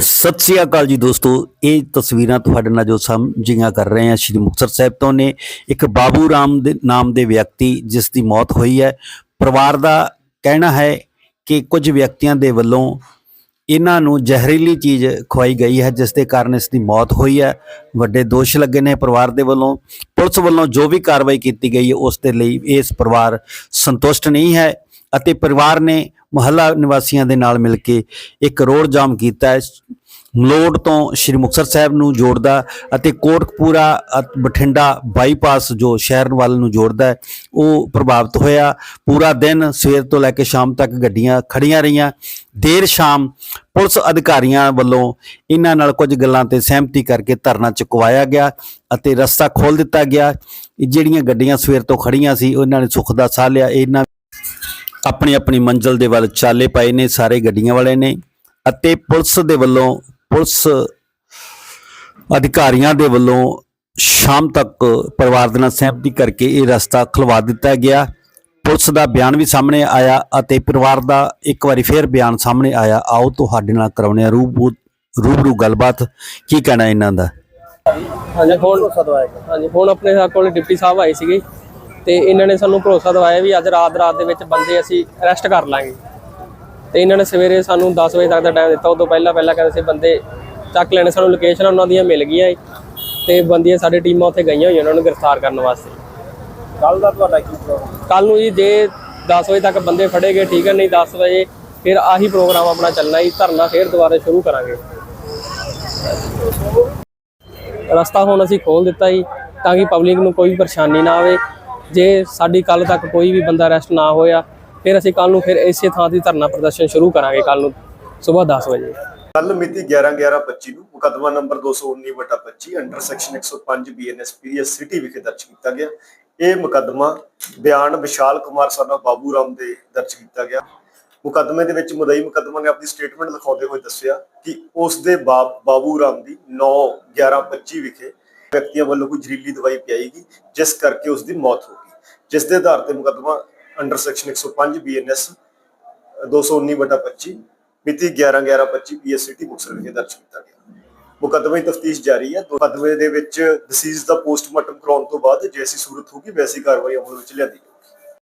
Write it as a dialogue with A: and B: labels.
A: ਸਤਿ ਸ੍ਰੀ ਅਕਾਲ ਜੀ ਦੋਸਤੋ। ਇਹ ਤਸਵੀਰਾਂ ਤੁਹਾਡੇ ਨਾਲ ਜੋ ਸਾਂਝੀਆਂ ਕਰ ਰਹੇ ਹਾਂ ਸ਼੍ਰੀ ਮੁਕਤਸਰ ਸਾਹਿਬ ਤੋਂ ਨੇ। ਇੱਕ ਬਾਬੂ ਰਾਮ ਦੇ ਨਾਮ ਦੇ ਵਿਅਕਤੀ ਜਿਸ ਦੀ ਮੌਤ ਹੋਈ ਹੈ। ਪਰਿਵਾਰ ਦਾ ਕਹਿਣਾ ਹੈ ਕਿ ਕੁਝ ਵਿਅਕਤੀਆਂ ਦੇ ਵੱਲੋਂ ਇਹਨਾਂ ਨੂੰ ਜ਼ਹਿਰੀਲੀ ਚੀਜ਼ ਖਵਾਈ ਗਈ ਹੈ, ਜਿਸ ਦੇ ਕਾਰਨ ਇਸ ਦੀ ਮੌਤ ਹੋਈ ਹੈ। ਵੱਡੇ ਦੋਸ਼ ਲੱਗੇ ਨੇ ਪਰਿਵਾਰ ਦੇ ਵੱਲੋਂ। ਪੁਲਿਸ ਵੱਲੋਂ ਜੋ ਵੀ ਕਾਰਵਾਈ ਕੀਤੀ ਗਈ ਹੈ, ਉਸ ਦੇ ਲਈ ਇਸ ਪਰਿਵਾਰ ਸੰਤੁਸ਼ਟ ਨਹੀਂ ਹੈ ਅਤੇ ਪਰਿਵਾਰ ਨੇ ਮੁਹੱਲਾ ਨਿਵਾਸੀਆਂ ਦੇ ਨਾਲ ਮਿਲ ਕੇ ਇੱਕ ਰੋਡ ਜਾਮ ਕੀਤਾ ਹੈ। ਮਲੋੜ ਤੋਂ ਸ਼੍ਰੀ ਮੁਕਤਸਰ ਸਾਹਿਬ ਨੂੰ ਜੋੜਦਾ ਅਤੇ ਕੋਟਕਪੂਰਾ ਬਠਿੰਡਾ ਬਾਈਪਾਸ ਜੋ ਸ਼ਹਿਰ ਵੱਲ ਨੂੰ ਜੋੜਦਾ ਹੈ, ਉਹ ਪ੍ਰਭਾਵਿਤ ਹੋਇਆ। ਪੂਰਾ ਦਿਨ ਸਵੇਰ ਤੋਂ ਲੈ ਕੇ ਸ਼ਾਮ ਤੱਕ ਗੱਡੀਆਂ ਖੜੀਆਂ ਰਹੀਆਂ। ਦੇਰ ਸ਼ਾਮ ਪੁਲਿਸ ਅਧਿਕਾਰੀਆਂ ਵੱਲੋਂ ਇਹਨਾਂ ਨਾਲ ਕੁਝ ਗੱਲਾਂ ਤੇ ਸਹਿਮਤੀ ਕਰਕੇ ਧਰਨਾ ਚੁਕਵਾਇਆ ਗਿਆ ਅਤੇ ਰਸਤਾ ਖੋਲ ਦਿੱਤਾ ਗਿਆ। ਜਿਹੜੀਆਂ ਗੱਡੀਆਂ ਸਵੇਰ ਤੋਂ ਖੜੀਆਂ ਸੀ, ਉਹਨਾਂ ਨੇ ਸੁੱਖ ਦਾ ਸਾਹ ਲਿਆ। ਇਹਨਾਂ ਆਪਣੀ ਆਪਣੀ ਮੰਜ਼ਲ ਦੇ ਵੱਲ ਚਾਲੇ ਪਾਏ ਨੇ, ਸਾਰੇ ਗੱਡੀਆਂ ਵਾਲੇ ਨੇ ਅਤੇ ਪੁਲਿਸ ਦੇ ਵੱਲੋਂ, ਪੁਲਿਸ ਅਧਿਕਾਰੀਆਂ ਦੇ ਵੱਲੋਂ ਸ਼ਾਮ ਤੱਕ ਪਰਿਵਾਰ ਦੇ ਨਾਲ ਸਹਿਮਤੀ ਕਰਕੇ ਇਹ ਰਸਤਾ ਖੁਲਵਾ ਦਿੱਤਾ ਗਿਆ। ਪੁਲਿਸ ਦਾ ਬਿਆਨ ਵੀ ਸਾਹਮਣੇ ਆਇਆ ਅਤੇ ਪਰਿਵਾਰ ਦਾ ਇੱਕ ਵਾਰੀ ਫੇਰ ਬਿਆਨ ਸਾਹਮਣੇ ਆਇਆ। ਆਓ ਤੁਹਾਡੇ ਨਾਲ ਕਰਾਉਣੇ ਆ ਰੂਬਰੂ ਰੂਬਰੂ ਗੱਲਬਾਤ। ਕੀ ਕਹਿਣਾ ਇਹਨਾਂ ਦਾ?
B: ਹਾਂਜੀ, ਹੁਣ ਹਾਂਜੀ, ਹੁਣ ਆਪਣੇ ਕੋਲ ਡਿਪਟੀ ਸਾਹਿਬ ਆਏ ਸੀਗੇ। ਤੇ ਇਹਨਾਂ ਨੇ ਸਾਨੂੰ ਭਰੋਸਾ ਦਿਵਾਇਆ ਵੀ ਅੱਜ ਰਾਤ ਰਾਤ ਦੇ ਵਿੱਚ ਬੰਦੇ ਅਸੀਂ ਅਰੈਸਟ ਕਰ ਲਾਂਗੇ। ਤੇ ਇਹਨਾਂ ਨੇ ਸਵੇਰੇ ਸਾਨੂੰ 10 ਵਜੇ ਤੱਕ ਦਾ ਟਾਈਮ ਦਿੱਤਾ ਉਦੋਂ ਪਹਿਲਾਂ ਪਹਿਲਾਂ ਕਹਿੰਦੇ ਸੀ ਬੰਦੇ ਚੱਕ ਲੈਣੇ ਸਾਨੂੰ ਲੋਕੇਸ਼ਨ ਉਹਨਾਂ ਦੀਆਂ ਮਿਲ ਗਈਆਂ ਤੇ ਬੰਦੀਆਂ ਸਾਡੀ ਟੀਮਾਂ ਉੱਥੇ ਗਈਆਂ ਹੋਈਆਂ ਉਹਨਾਂ ਨੂੰ ਗ੍ਰਿਫਤਾਰ ਕਰਨ ਵਾਸਤੇ।
C: ਕੱਲ ਦਾ ਤੁਹਾਡਾ ਕੀ ਪ੍ਰੋਗਰਾਮ
B: ਕੱਲ ਨੂੰ ਜੀ ਜੇ 10 ਵਜੇ ਤੱਕ ਬੰਦੇ ਫੜੇ ਗਏ ਠੀਕ ਹੈ ਨਹੀਂ 10 ਵਜੇ ਫਿਰ ਆਹੀ ਪ੍ਰੋਗਰਾਮ ਆਪਣਾ ਚੱਲਣਾ ਜੀ ਧਰਨਾ ਫਿਰ ਦੁਬਾਰਾ ਸ਼ੁਰੂ ਕਰਾਂਗੇ। ਰਸਤਾ ਹੁਣ ਅਸੀਂ ਖੋਲ ਦਿੱਤਾ ਜੀ ਤਾਂ ਕਿ ਪਬਲਿਕ ਨੂੰ ਕੋਈ ਪਰੇਸ਼ਾਨੀ ਨਾ ਆਵੇ। ਜੇ ਸਾਡੀ ਕੱਲ ਤੱਕ ਕੋਈ ਵੀ ਬੰਦਾ ਅਰੈਸਟ ਨਾ ਹੋਇਆ, ਫਿਰ ਅਸੀਂ ਕੱਲ ਨੂੰ ਫਿਰ ਇਸੇ ਥਾਂ ਦੀ ਧਰਨਾ ਪ੍ਰਦਰਸ਼ਨ ਸ਼ੁਰੂ ਕਰਾਂਗੇ ਕੱਲ ਨੂੰ, ਸਵੇਰ 10 ਵਜੇ।
C: ਕੱਲ ਮਿਤੀ 11/11/25 ਨੂੰ ਮੁਕੱਦਮਾ number 219/25 under section 105 BNSP city ਵਿਖੇ ਦਰਜ ਕੀਤਾ ਗਿਆ। ਇਹ ਮੁਕੱਦਮਾ ਬਿਆਨ ਵਿਸ਼ਾਲ ਕੁਮਾਰ ਸਾਨਾ, ਬਾਬੂ ਰਾਮ ਦੇ ਦਰਜ ਕੀਤਾ ਗਿਆ। ਮੁਕੱਦਮੇ ਦੇ ਵਿੱਚ ਮੁਦਈ ਮੁਕੱਦਮਾ ਨੇ ਆਪਣੀ ਸਟੇਟਮੈਂਟ ਲਿਖਾਉਂਦੇ ਹੋਏ ਦੱਸਿਆ ਕਿ ਉਸ ਦੇ ਬਾਪ ਬਾਬੂ ਰਾਮ ਦੀ 9/11/25 ਵਿਖੇ ਵਿਅਕਤੀਆਂ ਵੱਲੋਂ ਕੋਈ ਜ਼ਹਿਰੀਲੀ ਦਵਾਈ ਪਿਆਈ ਗਈ ਜਿਸ ਕਰਕੇ ਉਸ ਦੀ ਮੌਤ ਹੋ ਗਈ। ਜਿਸ ਦੇ ਆਧਾਰ ਤੇ ਮੁਕੱਦਮਾ ਅੰਡਰ ਸੈਕਸ਼ਨ 105 ਬੀਐਨਐਸ 219/25 ਮਿਤੀ 11/11/25 ਪੀਐਸਸੀਟੀ ਮੁਕਤਸਰ ਵਿਖੇ ਦਰਜ ਕੀਤਾ ਗਿਆ। ਮੁਕੱਦਮੇ ਦੀ ਤਫਤੀਸ਼ ਜਾਰੀ ਹੈ। ਮੁਕੱਦਮੇ ਦੇ ਵਿੱਚ ਡਿਸੀਜ਼ ਦਾ ਪੋਸਟਮਾਰਟਮ ਕਰਾਉਣ ਤੋਂ ਬਾਅਦ ਜੈਸੀ ਸੂਰਤ ਹੋਗੀ ਵੈਸੀ ਕਾਰਵਾਈ ਅਮਲ ਵਿੱਚ ਲਿਆਂਦੀ